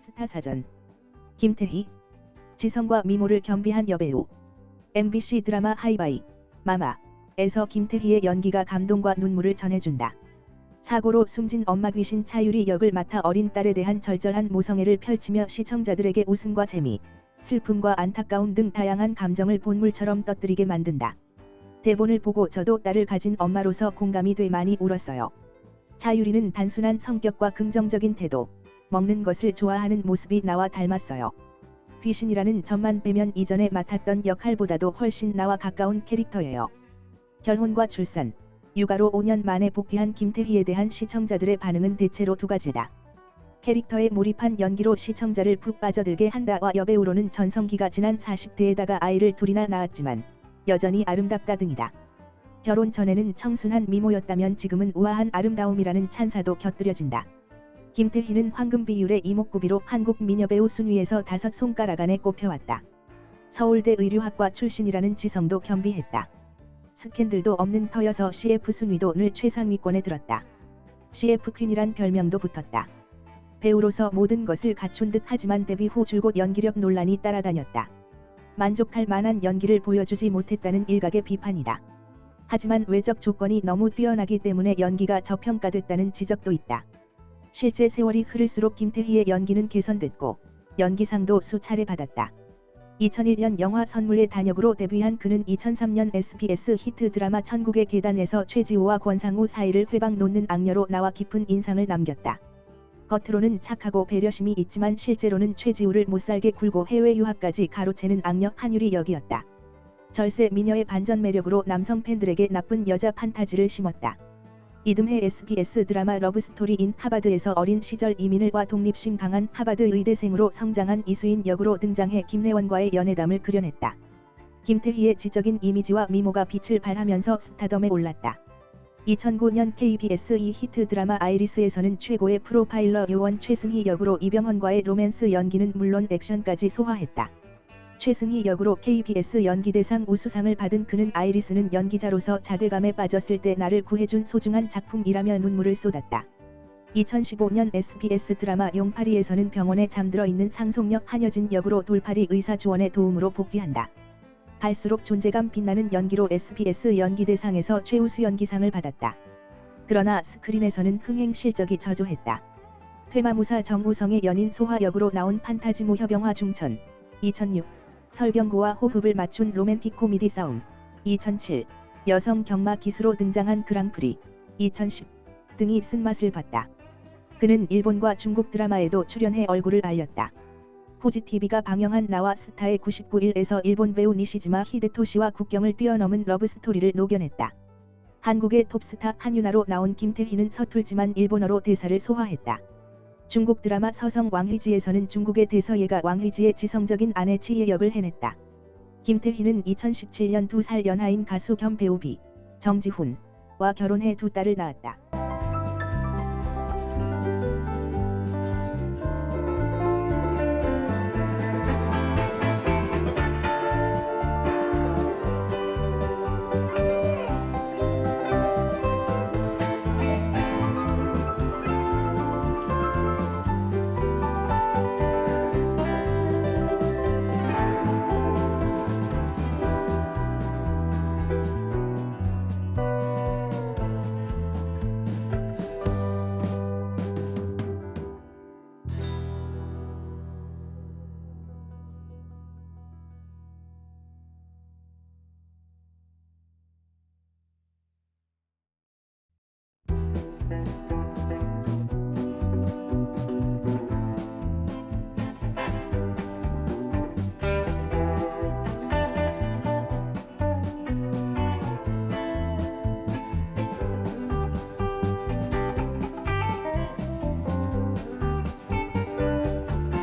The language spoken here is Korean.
스타사전 김태희 지성과 미모를 겸비한 여배우 MBC 드라마 하이바이 마마에서 김태희의 연기가 감동과 눈물을 전해준다. 사고로 숨진 엄마 귀신 차유리 역을 맡아 어린 딸에 대한 절절한 모성애를 펼치며 시청자들에게 웃음과 재미, 슬픔과 안타까움 등 다양한 감정을 본물처럼 떠뜨리게 만든다. 대본을 보고 저도 딸을 가진 엄마로서 공감이 돼 많이 울었어요. 차유리는 단순한 성격과 긍정적인 태도, 먹는 것을 좋아하는 모습이 나와 닮았어요. 귀신이라는 점만 빼면 이전에 맡았던 역할보다도 훨씬 나와 가까운 캐릭터예요. 결혼과 출산, 육아로 5년 만에 복귀한 김태희에 대한 시청자들의 반응은 대체로 두 가지다. 캐릭터에 몰입한 연기로 시청자를 푹 빠져들게 한다와 여배우로는 전성기가 지난 40대에다가 아이를 둘이나 낳았지만 여전히 아름답다 등이다. 결혼 전에는 청순한 미모였다면 지금은 우아한 아름다움이라는 찬사도 곁들여진다. 김태희는 황금 비율의 이목구비로 한국 미녀배우 순위에서 다섯 손가락 안에 꼽혀왔다. 서울대 의류학과 출신이라는 지성도 겸비했다. 스캔들도 없는 터여서 CF 순위도 늘 최상위권에 들었다. CF 퀸이란 별명도 붙었다. 배우로서 모든 것을 갖춘 듯 하지만 데뷔 후 줄곧 연기력 논란이 따라다녔다. 만족할 만한 연기를 보여주지 못했다는 일각의 비판이다. 하지만 외적 조건이 너무 뛰어나기 때문에 연기가 저평가됐다는 지적도 있다. 실제 세월이 흐를수록 김태희의 연기는 개선됐고 연기상도 수차례 받았다. 2001년 영화 선물의 단역으로 데뷔한 그는 2003년 SBS 히트 드라마 천국의 계단에서 최지호와 권상우 사이를 회방 놓는 악녀로 나와 깊은 인상을 남겼다. 겉으로는 착하고 배려심이 있지만 실제로는 최지우를 못살게 굴고 해외 유학까지 가로채는 악녀 한유리 역이었다. 절세 미녀의 반전 매력으로 남성 팬들에게 나쁜 여자 판타지를 심었다. 이듬해 SBS 드라마 러브스토리인 하바드에서 어린 시절 이민을과 독립심 강한 하바드 의대생으로 성장한 이수인 역으로 등장해 김래원과의 연애담을 그려냈다. 김태희의 지적인 이미지와 미모가 빛을 발하면서 스타덤에 올랐다. 2009년 KBS 2 히트 드라마 아이리스에서는 최고의 프로파일러 요원 최승희 역으로 이병헌과의 로맨스 연기는 물론 액션까지 소화했다. 최승희 역으로 KBS 연기대상 우수상을 받은 그는 아이리스는 연기자로서 자괴감에 빠졌을 때 나를 구해준 소중한 작품이라며 눈물을 쏟았다. 2015년 SBS 드라마 용파리에서는 병원에 잠들어 있는 상속녀 한여진 역으로 돌팔이 의사 주원의 도움으로 복귀한다. 갈수록 존재감 빛나는 연기로 SBS 연기대상에서 최우수 연기상을 받았다. 그러나 스크린에서는 흥행 실적이 저조했다. 퇴마무사 정우성의 연인 소화 역으로 나온 판타지모 협영화 중천 2006 설경구와 호흡을 맞춘 로맨틱 코미디 싸움 2007 여성 경마 기수로 등장한 그랑프리 2010 등이 쓴맛을 봤다. 그는 일본과 중국 드라마에도 출연해 얼굴을 알렸다. 후지TV가 방영한 나와 스타의 99일에서 일본 배우 니시지마 히데토시와 국경을 뛰어넘은 러브스토리를 녹여냈다. 한국의 톱스타 한유나로 나온 김태희는 서툴지만 일본어로 대사를 소화했다. 중국 드라마 서성 왕휘지에서는 중국의 대서예가 왕휘지의 지성적인 아내 치예 역을 해냈다. 김태희는 2017년 두 살 연하인 가수 겸 배우 비 정지훈과 결혼해 두 딸을 낳았다.